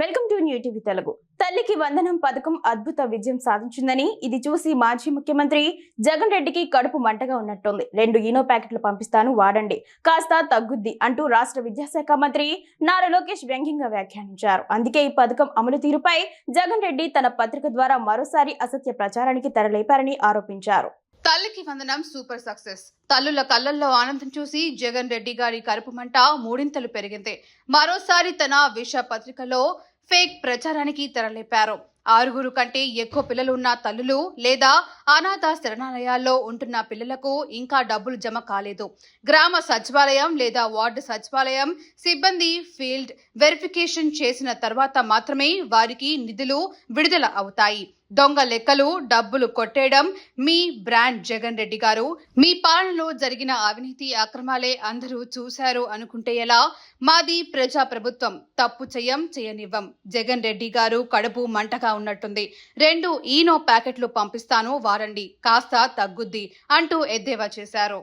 Welcome to new TV Telugu. తల్లికి వందనం పథకం అద్భుత విజయం సాధించిందని ఇది చూసి మాజీ ముఖ్యమంత్రి జగన్ రెడ్డికి కడుపు మంటగా ఉన్నట్టుంది. రెండు ఈనో ప్యాకెట్లు పంపిస్తాను వాడండి. కాస్త తగ్గుద్ది అంటూ రాష్ట్ర విద్యాశాఖ మంత్రి నారా లోకేష్ వ్యంగ్యంగా వ్యాఖ్యానించారు. అందుకే ఈ పథకం అమలు తీరుపై జగన్ రెడ్డి తన పత్రిక ద్వారా మరోసారి అసత్య ప్రచారానికి తెరలేపారని ఆరోపించారు. తల్లికి వందనం సూపర్ సక్సెస్. తల్లుల కళ్ళల్లో ఆనందం చూసి జగన్ రెడ్డి గారి కరుపు మంట మూడింతలు పెరిగింది. మరోసారి తన విష పత్రికలో ఫేక్ ప్రచారానికి తెరలేపారు. ఆరుగురు కంటే ఎక్కువ పిల్లలు ఉన్న తల్లులు లేదా అనాథ శరణాలయాల్లో ఉంటున్న పిల్లలకు ఇంకా డబ్బులు జమ కాలేదు. గ్రామ సచివాలయం లేదా వార్డు సచివాలయం సిబ్బంది ఫీల్డ్ వెరిఫికేషన్ చేసిన తర్వాత మాత్రమే వారికి నిధులు విడుదల అవుతాయి. దొంగ లెక్కలు డబ్బులు కొట్టేయడం మీ బ్రాండ్ జగన్ రెడ్డి గారు. మీ పాలనలో జరిగిన అవినీతి అక్రమాలే అందరూ చూశారు అనుకుంటే ఎలా? మాది ప్రజా ప్రభుత్వం తప్పు చెయ్యం చేయనివ్వం. జగన్ రెడ్డి గారు కడుపు మంటగా ఉన్నట్టుంది. రెండు ఈనో ప్యాకెట్లు పంపిస్తాను వారండి. కాస్త తగ్గుద్ది అంటూ ఎద్దేవా చేశారు.